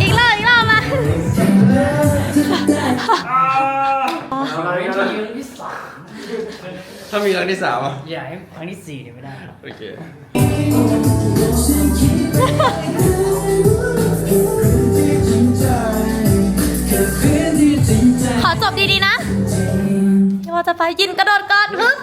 อีกรอบอีกรอบมาถ้ามีครั้งที่สามอะอย่าให้ครั้งที่สี่เนี่ยไม่ได้หรอกโอเคขอจบดีๆนะที่ว่าจะไปยินกระโดดก่อนปึ๊บ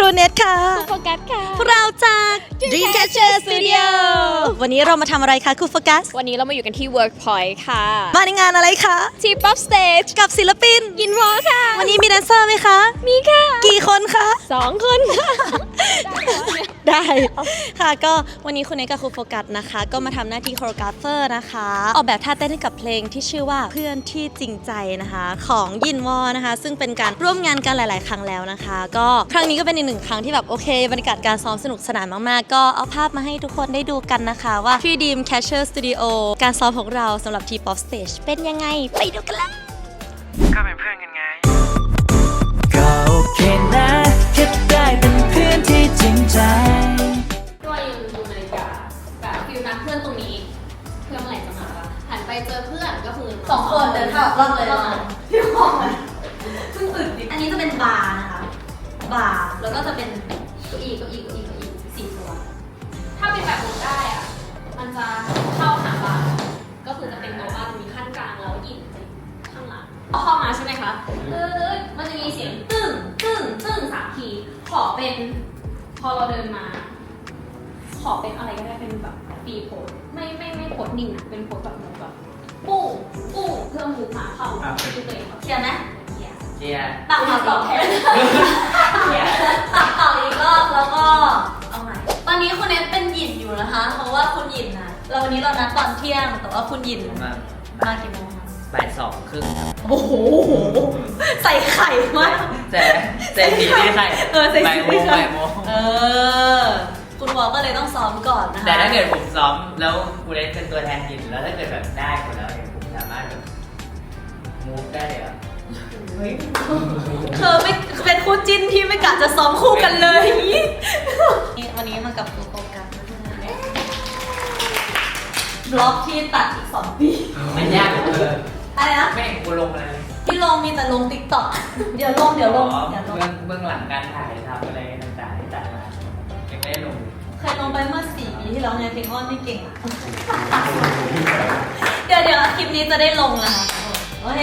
ครูเนทค่ะโฟกัสค่ะ พวกเราจาก Dreamcatcher Studio วันนี้เรามาทำอะไรคะครูโฟกัส วันนี้เรามาอยู่กันที่ Workpoint ค่ะ มาในงานอะไรคะ ที่ Pop Stage กับศิลปิน ยินวอค่ะ วันนี้มีแดนเซอร์ไหมคะ มีค่ะ กี่คนคะ สองคนค่ะ ได้ ค่ะก็วันนี้คุณเนกกับครูโฟกัสนะคะ ก็มาทำหน้าที่โคโรกราฟเฟอร์นะคะ ออกแบบท่าเต้นให้กับเพลงที่ชื่อว่าเพื่อนที่จริงใจนะคะ ของยินวอนะคะ ซึ่งเป็นการร่วมงานกันหลาย ๆ ครั้งแล้วนะคะ ก็ครั้งนี้ก็เป็นอีกหนึ่งครั้งที่แบบโอเคบรรยากาศการซ้อมสนุกสนานมาก ๆ ก็เอาภาพมาให้ทุกคนได้ดูกันนะคะว่าที่ดีม Catcher Studio การซ้อมของเราสำหรับ T-pop Stage เป็นยังไงไปดูกันเลยก็เป็นเพื่อนกันไง ก็โอเคนะแค่ได้เป็นเพื่ อนที่จริงใจก็ยืนดูนาฬิกาแบบฟิลนัดเพื่อนตรงนี้ เพื่อนเมื่อไหร่จะมาปะหันไปเจอเพื่อนก็คือสองคนเดินเข้ารอบเลยที่ห้องเพิ่งตื่นอันนี้จะเป็นบาร์นะคะ บาร์แล้วก็จะเป็นเก้าอี้เก้าอี้เก้าอี้เก้าอี้สี่ตัว ถ้าเป็นแบบมุกได้อะ มันจะเข้าหาบาร์ก็คือจะเป็นโต๊ะบ้านมีขั้นกลางแล้วหยิบข้างหลังพอเข้ามาใช่ไหมคะเออมันจะมีเสียงตึ้งตึ้งตึ้งสามที ขอเป็น พอเราเดินมา ขอเป็นอะไรก็ได้ เป็นแบบปีโพสไม่ไม่ไม่โพสนิ่งนะเป็นโพสแบบมุกแบบปุ้งปุ้งเพื่อมุกมาเข้าที่ตัวเองเขาเคลียร์ไหมเขียนเจียตักมามาตต่ออบแทแทนนตักต่ออีกรอบแล้วก็เอาใหม่ ตอนนี้คุณเนทเป็นหยินอยู่นะคะ เพราะว่าคุณหยินนะเราวันนี้เรานัดตอนเที่ยง แต่ว่าคุณหยินมามากี่โมงคะ บ่ายสองครึ่งครับโอ้โห ใส่ไข่มาก แต่แต่สีนี่ใครเออใส่สีบ่ายโมงไม่ใช่ บ่ายโมงเออ คุณวอก็เลยต้องซ้อมก่อนนะคะแต่ถ้าเกิดผมซ้อมแล้วกูเล่นเป็นตัวแทนทีมแล้วถ้าเกิดแบบได้คนแล้วเนี่ยผมสามารถแบบมูฟได้เลยอะเธอไม่เป็นคู่จิ้นที่ไม่กะจะซ้อมคู่กันเลยวันนี้มากับครูโฟกัสบล็อกที่ตัดอีกสองปี มันยากเกินอ มีแต่ลงติ๊กต็อกเดี๋ยวลงเดี๋ยวลงอ๋อเดี๋ยวลง เบื้องเบื้องหลังการถ่ายทำอะไรต่างๆที่ตัดมายังไม่ได้ลงเคยลงไปเมื่อสี่ปีที่แล้วไงเพลงอ้อนไม่เก่งอะเดี๋ยวเดี๋ยวคลิปนี้จะได้ลงนะคะโอเค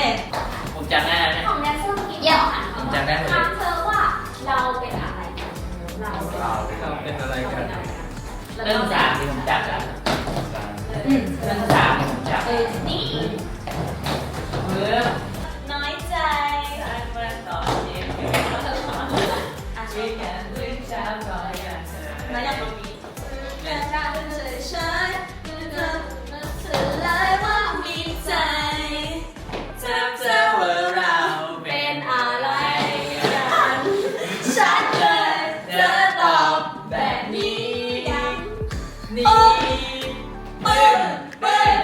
ผมจำได้แล้วเนี่ยของแดนเซอร์เมื่อกี้เดี๋ยวหันเขาบอกจำได้หมดเลยถามเธอว่าเราเป็นอะไรกันเราเราเป็นอะไรกันเรื่องสามที่ผมจับแล้วอืมเรื่องสามที่ผมจับเออนี่เออ อะช่วยกันด้วยเช้าก่อนกันเถน้อยากตรงนี้เธอได้เฉยเฉยเธอเธอเธอเลยว่ามีใจเธอเธอว่าเราเป็นอะไรกันชัดเลยเธอตอบแบบนี้นี่ปึ้งปึ้ง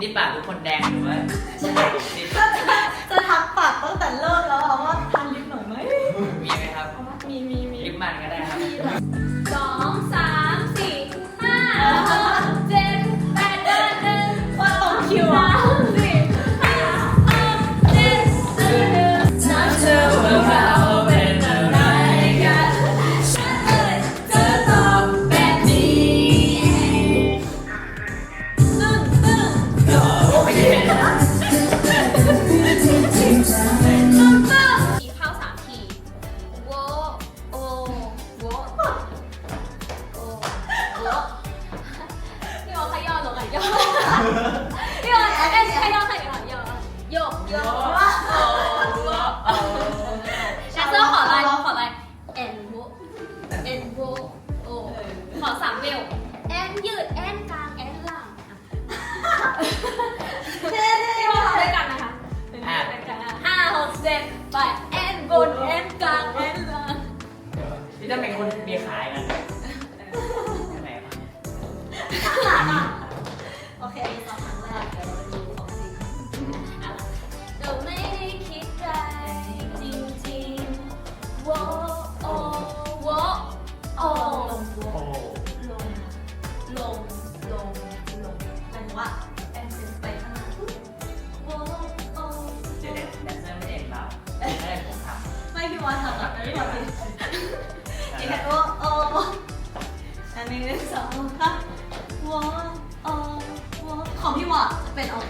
นี่ปากทุกคนแดงหรือ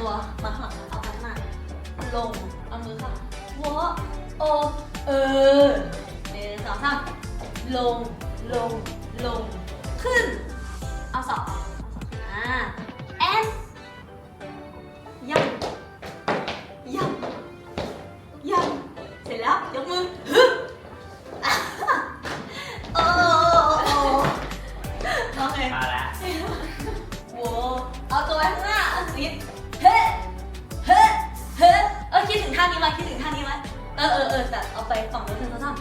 ตัวมาข้างหลังเอาไปข้างหน้าลง เอามือค่ะโอ้โอ เออหนึ่งสองสามลง ลง ลง ขึ้น เอาสองอ่า ออเออเออแต่เอาไปฝั่งนู้นหนึ่งสองสาม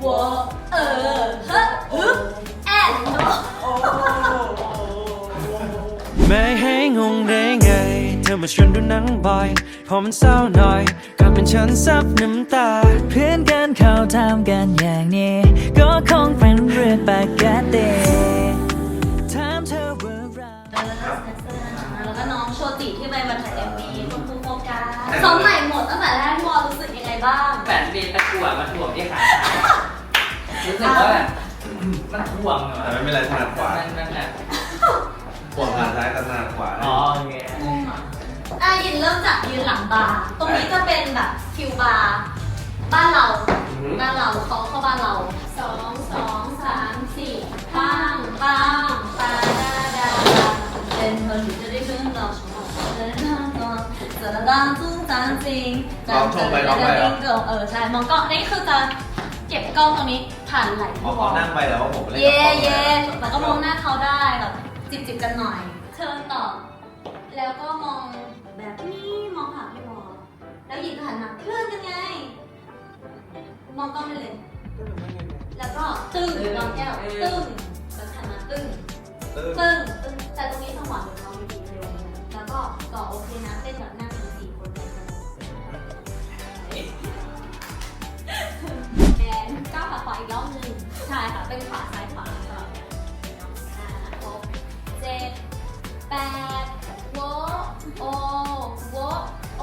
โว้เออเฮ้ฮึบแอนโอ้ไม่ให้งงได้ไง เธอมาชวนดูหนังบ่อย พอมันเศร้าหน่อยกลับเป็นฉันซับน้ำตา เพื่อนกันเข้าทำกันอย่างนี้ ก็คงเป็นเรื่องปกติถามเธอว่าเรา แล้วก็น้องโชติที่ไปมาถ่ายเอ็มวีคุณครูโฟกัสซ้อมใหม่ บ้าง แฟนเบนตะกั่วมาถ่วงที่ขารู้สึกว่าแบบมันถ่วงเหรอแต่ไม่เป็นไรถนัดขวามันมันแบบขวาขาซ้ายกับถนัดขวาอ๋อโอเคอะยินเริ่มจากยืนหลังบาร์ตรงนี้จะเป็นแบบฟิวบาร์บ้านเรา บ้านเราเขาเข้าบ้านเราสองสองสามสี่ปังปังปาดาดาเป็นคนที่จะได้ขึ้นเราชมเดินทางก่อน จะระดังตุ้งจางจริงเออใช่มองกล้องนี่คือจะเก็บกล้องตรงนี้ผ่านไหลพอเขานั่งไปแล้วผมเล่นเย่เย่แล้วก็มองหน้าเขาได้แบบจิบจิบกันหน่อย เชิญต่อ แล้วก็มองแบบนี้มองหาพี่วอแล้วหยิบหันมาเพื่อนกันไง มองกล้องได้เลย แล้วก็ตึ้งลองแก้วตึ้งแล้วหันมาตึ้งตึ้งตึ้งตึ้งแต่ตรงนี้จังหวะเดี๋ยวเราไม่ดีเร็วนะแล้วก็ต่อโอเคนะเต้นแบบนั่งกันสี่ อีกรอบหนึ่งใช่ค่ะเป็นขวาซ้ายขวาสลับกันห้าหกเจ็ดแปดโวโอโวโอ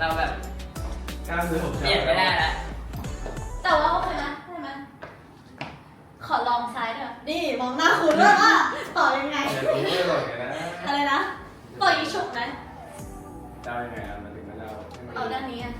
เราแบบกล้ามเนื้อผมเปลี่ยนไม่ได้ละแต่ว่าโอเคไหมได้ไหมขอลองซ้ายเถอะนี่มองหน้าคุณด้วยว่าต่อยังไงอะไรนะต่อยิงฉกไหมเจ้ายังไงอะมันถึงมาเล่าเอาด้านนี้อะ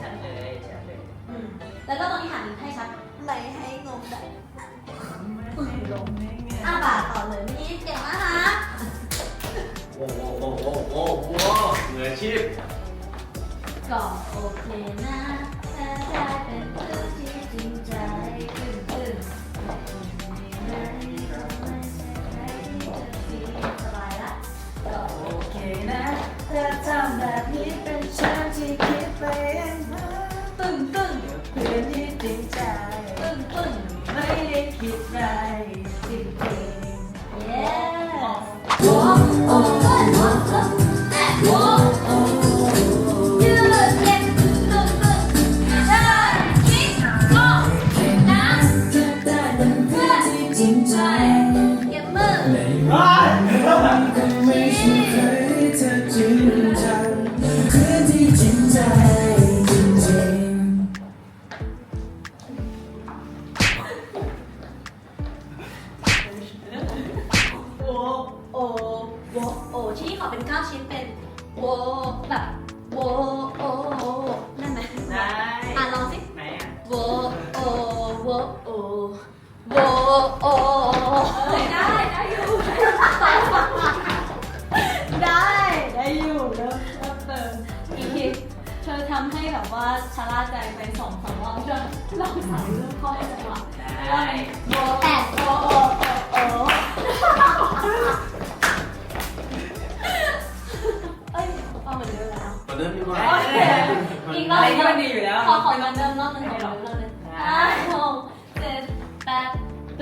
ชัดเลยแล้วก็ตรงนี้หันให้ชัดไหลให้งงได้ไม่ให้ลงได้ไงอ้าปาต่อเลยนี่เก่งมากนะโอ้โหโอ้โหโอ้โหเหนื่อยชีพ ก่โอเคนะแต่แต่เป็น เพลงตึ้งตึ้งเพื่อนที่จริงใจ ตึ้งตึ้งไม่ได้คิดไรจริงจริงเย้โอ้โอ้โอ้โอ้โอ้โอ้ยืดเย็นตึ้งตึ้งได้คิดก็นะได้เป็นเพื่อนที่จริงใจอย่มื่ได้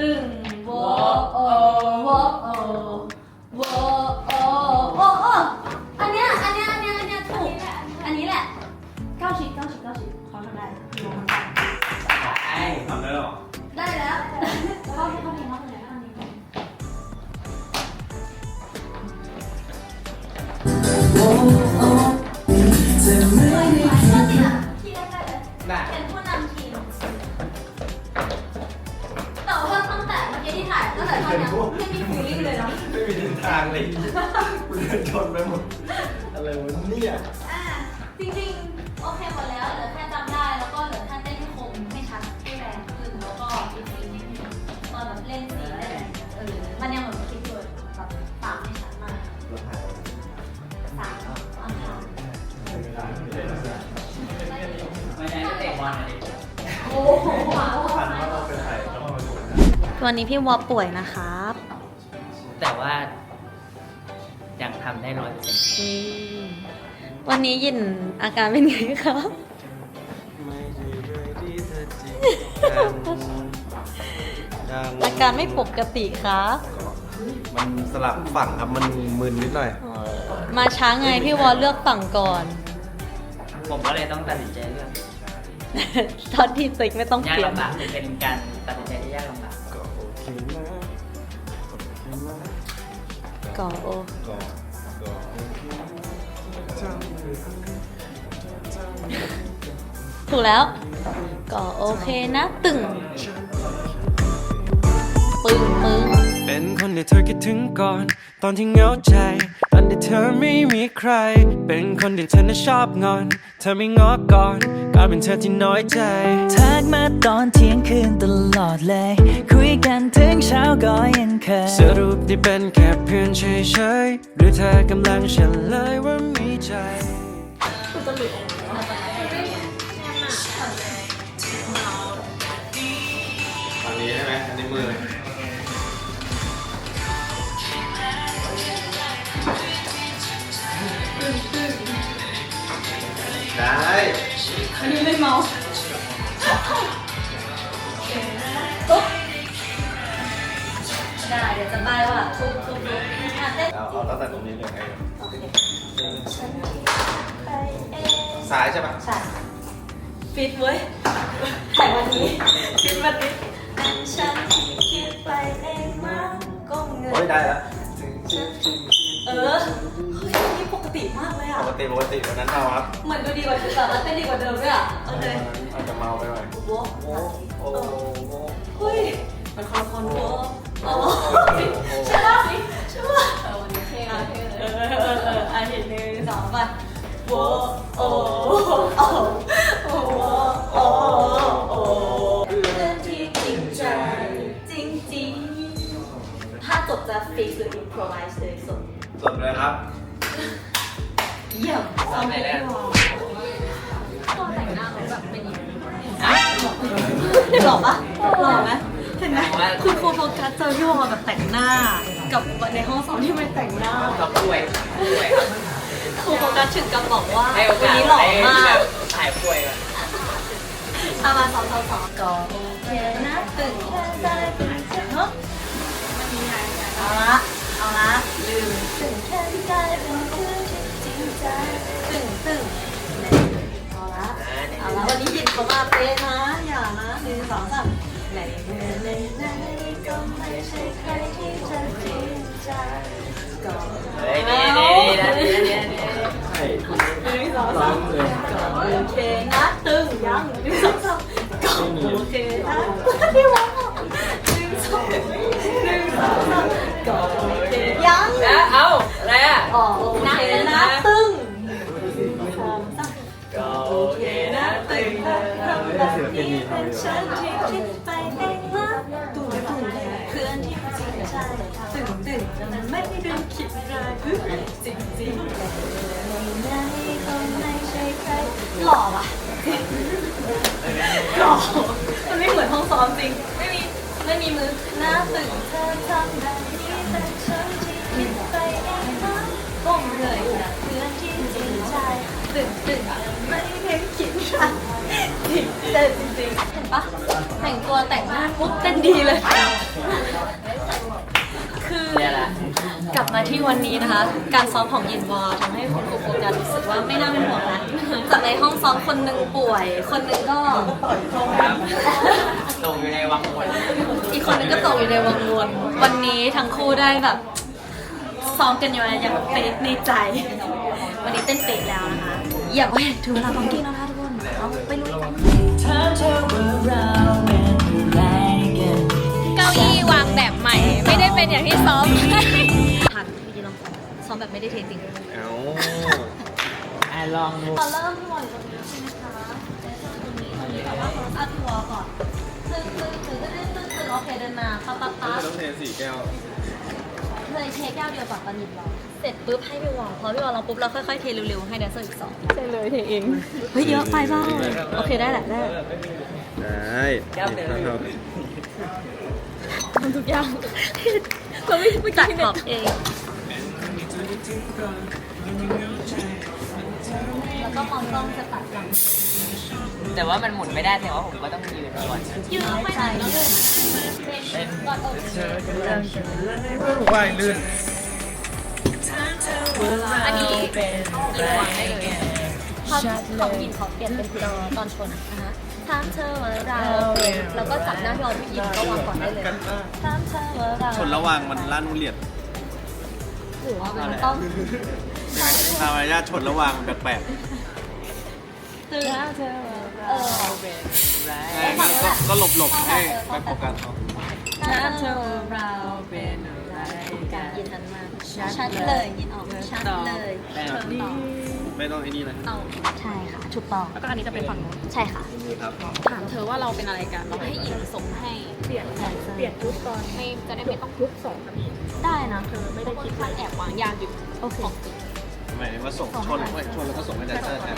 ตึ ชนไปหมด อะไรวะเนี่ยอ่าจริงๆ โอเคหมดแล้วเหลือแค่จำได้แล้วก็เหลือแค่เต้นให้คมให้ชัดให้แรงขึ้นแล้วก็อีกทีนิดนึงตอนแบบเล่นสีเล่นเออมันยังเหมือนคิดอยู่แบบปากไม่ชัดมากสามอันค่ะไม่ได้ก็เตะบอลเลยโอ้โหว้าวผ่านว่าเราไปถ่ายแล้วมาถูกวันนี้พี่วอป่วยนะครั ร้อยเปอร์เซ็นต์อืมวันนี้ยินอาการเป็นไงครับไม่ดีเลยที่เธอจริงจังอาการไม่ปกติครับมันสลับฝั่งครับมันมึนนิดหน่อยเออมาช้าไงพี่วอเลือกฝั่งก่อน ผมก็เลยต้องตัดสินใจเลือกตอนที่ติ๊กไม่ต้องยากเปลี่ยนลำบากเป็นการตัดสินใจที่ยากลำบากก็โอเคนะโอเคนะก่อโอก็ก็โอ ถูกแล้ว ก็โอเคนะตึงปึ้งปึ้งเป็นคนที่เธอคิดถึงก่อน ตอนที่เหงาใจ ตอนที่เธอไม่มีใคร เป็นคนที่เธอน่ะชอบงอน เธอไม่งอก่อนกลายเป็นเธอที่น้อยใจทักมาตอนเที่ยงคืนตลอดเลย คุยกันถึงเช้าก็ยังเคยสรุปที่เป็นแค่เพื่อนเฉยๆหรือเธอกำลังเฉลยว่ามีใจ ใช่ไหมอันนี้มือได้ได้ เดี๋ยวจะใบว่าทุกทุกทุกอะเต้นเอาเอาตั้งแต่ตรงนี้เลยไงโอเคไปเองซ้ายใช่ปะใช่ฟิตเว้ยแต่วันนี้ฟิตวันนี้เป็นฉัน โอ้ยนได้แล้วเออเฮ้ยอันนี่ปกติมากเลยปอะกติปกติวันนั้นเอาครับเหมือนดูดีกว่าเดิมแต่ว่าเต้นดีกว่าเดิมด้วยอะโอเคอาจจะเมาไปหน่อยโว้โอ้โอ้โอ้เฮ้ยมันคอนคอนโว้โอ้ใช่ป่ะใช่ป่ะเออวันนี้เท่เลยเออเออเอออันนี้หนึ่งสองไปโว้โอ้โอ้โอ้โอ้โอ้ ๆถ้าจบจะฟิกหรืออินพรไวส์เลยสุดจบเลยครับเยี่ยมทำไหนได้ก็แต่งหน้าเขาแบบเป็นอย่างนี้หล่อปะหล่อไหมเห็นไหมคุณครูโฟกัสเจอพี่วอแบบแต่งหน้า กับในห้องสอนที่ไม่แต่งหน้าก็ป่วยป่วยครับครูโฟกัสถึงกับบอกว่าให้โอวันกาสนี้หล่อมากหายป่วยก่อนเอามาสองสองสองก่อน เขาเป๊ะนะ อย่านะหนึ่งสองสามในเมื่อในในก็ไม่ใช่ใครที่จะจริงใจก็เฮ้ยนี่นี่นี่นี่นี่นี่ใช่หนึ่งสองสามก็โอเคนะตึงยังหนึ่งสองสามก็โอเคนะที่ว่าหนึ่งสองหนึ่งสองสามก็โอเคยังแล้วเอาอะไรอะอ๋อโอเคนะตึง นี้เป็นฉันที่คิดไปเองนะตุ่มตุ่มเพื่อนที่จริงใจตึงตึงมันไม่ได้คิดร้ายจริงจริงในนั้นก็ไม่ใช่ใครหล่อปะหล่อมือนห้องซ้อมจริง ไม่มี ไม่มีมือหน้าตึงเธอทำแบ เต้นจริงๆเห็นปะแต่งตัวแต่งหน้าปุ๊บเต้นดีเลย คือกลับมาที่วันนี้นะคะ การซ้อมของยินวอทำให้คุณครูโฟกัสรู้สึกว่าไม่น่าเป็นห่วงนะจากในห้องซ้อมคนหนึ่งป่วย คนหนึ่งก็ครับลงอยู่ในวังวนอีกคนหนึงก็ตกอยู่ในวังวนวันนี้ทั้งคู่ได้แบบซ้อมกันอยู่อย่างเป๊ะในใจ วันนี้เต้นเป๊ะแล้วนะคะ อย่าไปถึงเวลาของกิ้งแล้วนะคะทุกคนเราไปลุยกัน เธอว่าเราเป็นอะไรกันเก้าอี้วางแบบใหม่ ไม่ได้เป็นอย่างที่ซ้อมทันพี่ยินลองซ้อมซ้อมแบบไม่ได้เทจริงเอ้าอะลองดูตอนเริ่มพี่บอยตรงนี้ใช่ไหมคะตรงนี้ตรงนี้แต่ว่าเขาอัดหัวก่อนตึ้งตึ้งตึ้งตึ้งตึ้งตึ้งตึ้งโอเคเดินมาปั๊บปั๊บปั๊บต้องเทสี่แก้วเลยเทแก้วเดียวก่อนตอนหยิบเรา เสร็จปุ๊บให้พี่วอลพอพี่วอลลองปุ๊บเราค่อยๆเทเร็วๆให้แดนเซอร์อีกสองใช่เลยเทเองเฮ้ยเยอะไปเปล่าโอเคได้แหละได้แหละได้แก้วเดิมครับทำทุกอย่างเราไม่ไม่จัดคิดขอบเองแล้วก็มองกล้องจะตัดหลังแต่ว่ามันหมุนไม่ได้แต่ว่าผมก็ต้องยืนก่อนยืดไม่ได้ยืดว่ายลื่น อันนี้พอของหยินขอเปลี่ยนเป็นตอนตอนชนนะคะถามเธอว่าเราแล้วก็จับหน้าพี่วอลพี่หยินก็วางก่อนได้เลยถามเธอว่าเราชนระหว่างมันลั่นเลียดหรือว่ามันต้องตามมารยาทชนระหว่างแปลกตื่นเธอเออก็ก็หลบๆให้ไปโฟกัสเขาถามเธอว่าเราเป็นอะไรกันยินทันมาก ชัดเลยยินออกชัดเลยไม่ต้องไม่ต้องไอ้นี่นะเอาใช่ค่ะถูกต้องแล้วก็อันนี้จะเป็นฝั่งนู้นใช่ค่ะครับถามเธอว่าเราเป็นอะไรกันเราให้อินส่งให้เปลี่ยนเปลี่ยนชุดก่อนไม่จะได้ไม่ต้องชุดสองแบบนี้ได้นะเธอไม่ได้คิดมันแอบวางยากอยู่โอเคหมายถึงว่าส่งชนเว้ยชนแล้วก็ส่งให้แดนเซอร์แทน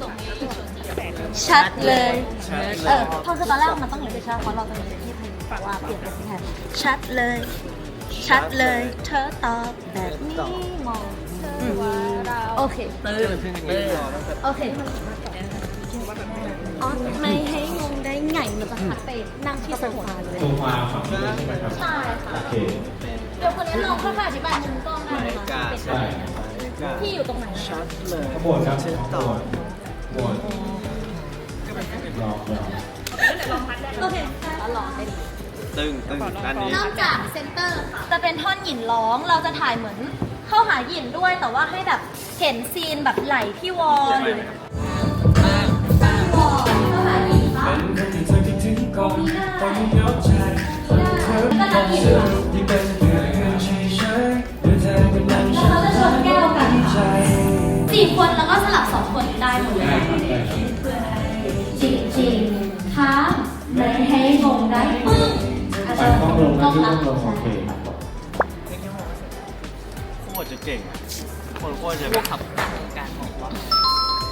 ส่งให้ชุดสีแดงชัดเลยใช่เออเพราะคือตอนแรกมันต้องอย่างที่ชัดเพราะเราจะมีที่พยายามว่าเปลี่ยนเป็นที่แทนชัดเลย ชัดเลยเธอตอบแบบนี้มองอืมโอเคตื้อตื้อโอเคอ๋อไม่ให้งงได้ไงมันจะหัดไปนั่งที่โซฟาเลยโซฟาฝั่งนี้เลยใช่ไหมครับใช่ค่ะโอเคเดี๋ยวคนนี้ลองค่อยๆอธิบายมุมกล้องได้ไหมคะเป็นได้ที่อยู่ตรงไหนชัดเลยข้างบนครับข้างบนบนรอบรอบโอเคแล้วลองได้ดี ตึงตึงด้านนี้ นอกจากเซนเตอร์ค่ะ จะเป็นท่อนหยินร้องเราจะถ่ายเหมือนเข้าหาหยินด้วย แต่ว่าให้แบบเห็นซีนแบบไหลที่วอลหรือวอลเข้าหาหยินค่ะเป็นคนที่เธอคิดถึงก่อนตอนที่เหงาใจแล้วก็จะหยินค่ะที่เป็นเพื่อนเฉยๆหรือเธอเป็นนั่งแล้วเราจะชนแก้วกันใจสี่คนแล้วก็สลับสองคนได้หมดเลยได้ครับได้ครับจริงจริงๆค่ะไม่ให้งงได้ปึ้งอา จไปจะต้องลงนะที่รัต้องลงโอเคโคตรจะเก่งคนโคตรจะแบบขับการบอกว่า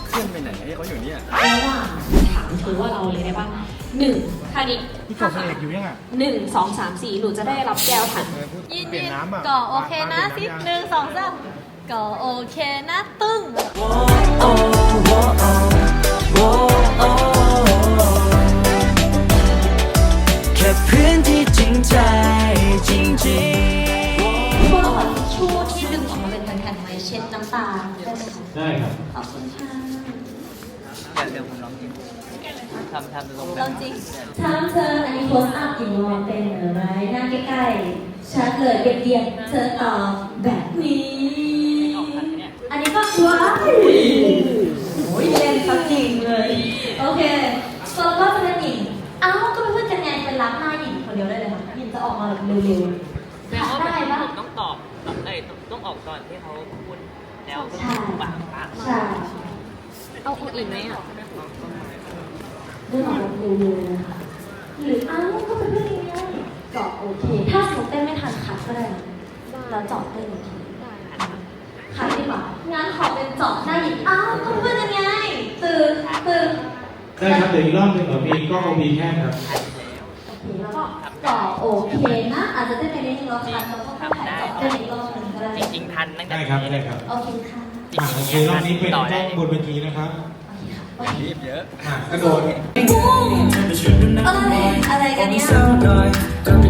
เคลื่อนไปไหนให้เขาอยู่เนี่ยระหว่างถามคือว่าเราเลยได้บ้างหนึ่งท่านี้ถ้าขาดอยู่ยังอะหนึ่งสองสามสี่หนูจะได้รับแก้วทันยินยินก็โอเคนะสิหนึ่งสองสามก็โอเคนะตึ้ง ใจจริงจริงพวกเราขอทิชชู่ที่ดึงออกมาเป็นแผ่นๆไว้เช็ดน้ำตาได้ไหมคะได้ครับ ขอบคุณค่ะอยาเดี๋ยวผมลองกินทำทำลงเราจริงถามเธออันนี้โพสอัพอีกมองเป็นอะไรหน้าใกล้ๆชัดเลยเบียดๆเธอตอบแบบนี้ อันนี้ก็ว้ายโอ้ยเล่นเขาจริงเลย โอเคโซโล่จะเป็นหญิงเอ้าก็เป็นเพื่อนกันไงเป็นรับหน้าหญิงคนเดียวได้เลยค่ะ จะออกมาแบบเร็วๆแปลว่าได้ปะ ผมต้องตอบเอ้ยต้องออกก่อนที่เขาพูดแล้วก็ใช่ ปากปากใช่เอาเอาอีกไหมอะเรื่องของเร็วๆนะคะหรือเอ้าก็เป็นเพื่อนกันไงก็โอเค ถ้าสมมติเต้นไม่ทันคัดก็ได้นะแล้วจอดเต้นอีกทีคัดดีกว่างั้นขอเป็นเจาะหน้าหยิบอ้าวก็เพื่อนกันไงตื่นตื่น ได้ครับเดี๋ยวอีกรอบหนึ่งเรามีกล้องโอพีแค่ครับ แล้วก็ต่อโอเคนะ อาจจะได้ไปนิดนึงแล้วคันแล้วก็ค่อยถ่ายต่อได้อีกรอบหนึ่งก็ได้จริง ๆ ทันตั้งแต่ได้ครับได้ครับโอเคค่ะอะโอเครอบนี้เป็นกล้องบนเวทีนะครับรีบเยอะ อะกระโดดอะไรอะไรกันเนี่ยเศร้าหน่อยก็เ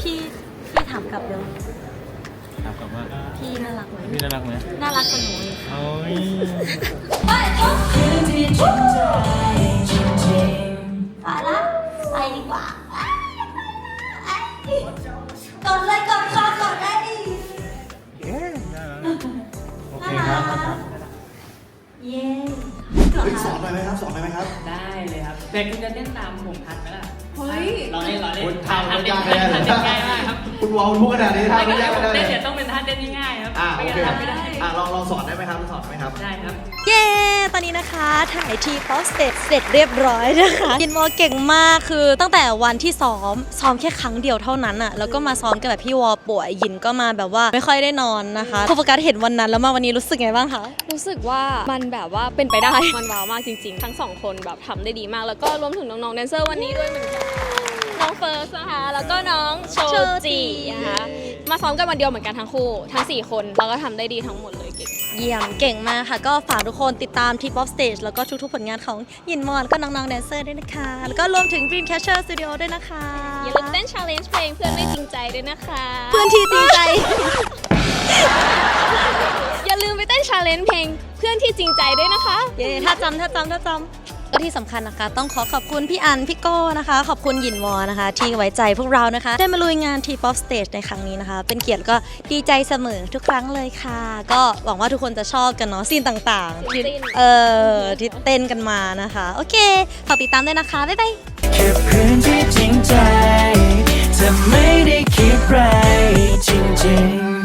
พี่พี่ถามกลับเดี๋ยวถามกลับว่าพี่น่ารักไหมพี่น่ารักไหมน่ารักกว่าหนูอีกค่ะโอ้ยไปทุกเพื่อนที่จริงใจจริงไปละไปดีกว่าก่อนเลยก่อนก่อนก่อนเลยโอเคครับเย้สอนหน่อยไหมครับสอนหน่อยไหมครับ ได้เลยครับแต่คุณจะเต้นตามผมทันไหมล่ะเฮ้ยเราเล่นเราเล่นคุณทันทำทันยากเต้นแน่ทันเลยเต้นง่ายมากครับคุณวอลพูดขนาดนี้ไม่ทำก็ไม่ยากถ้าผมได้เต้นเลเดี๋ยยวต้องเป็นท่าเต้นที่ง่ายครับอ่าโอไม่เคงั้นทำไม่ได้อะลองลองสอนได้ไหมครับสอนไหมครับ ได้ครับ เย้ ตอนนี้นะคะ ถ่ายทีป๊อปสเตจเสร็จเรียบร้อยนะคะยินวอเก่งมากคือตั้งแต่วันที่ซ้อมซ้อมแค่ครั้งเดียวเท่านั้นอะแล้วก็มาซ้อมกันแบบพี่วอป่วยยินก็มาแบบว่าไม่ค่อยได้นอนนะคะครูโฟกัสเห็นวันนั้นแล้วมาวันนี้รู้สึกไงบ้างคะรู้สึกว่ามันแบบว่าเป็นไปได้มันว้าวมากจริง ๆ ทั้งสองคนแบบทำได้ดีมาก แล้วก็รวมถึงน้องๆแดนเซอร์วันนี้ด้วยเหมือนกันน้องเฟิร์สนะคะแล้วก็น้องโชจินะคะมาซ้อมกันวันเดียวเหมือนกันทั้งคู่ทั้ง 4 คนแล้วก็ทำได้ดีทั้งหมดเลย เก่งมากเยี่ยมเก่งมากค่ะ ก็ฝากทุกคนติดตามทีป๊อปสเตจแล้วก็ทุกๆผลงานของยินมอนแล้วก็น้องๆแดนเซอร์ด้วยนะคะ แล้วก็รวมถึง Dreamcatcher Studio ด้วยนะคะ อย่าลืมเต้น challenge เพลงเพื่อนไม่จริงใจด้วยนะคะ เพื่อนที่จริงใจ อย่าลืมไปเต้น challenge เพลงเพื่อนที่จริงใจด้วยนะคะ เย้ถ้าจำถ้าจำถ้าจำ ก็ที่สำคัญนะคะ ต้องขอขอบคุณพี่อันพี่โก้นะคะ ขอบคุณหยินวอนะคะ ที่ไว้ใจพวกเรานะคะ ได้มาลุยงาน T-POP Stage ในครั้งนี้นะคะ เป็นเกียรติแล้วก็ดีใจเสมอทุกครั้งเลยค่ะ ก็หวังว่าทุกคนจะชอบกันเนาะซีนต่างๆที่ซีนเออที่เต้นกันมานะคะ โอเคฝากติดตามด้วยนะคะ บ๊ายบายๆแค่เพื่อนที่จริงใจเธอไม่ได้คิดไรจริงๆ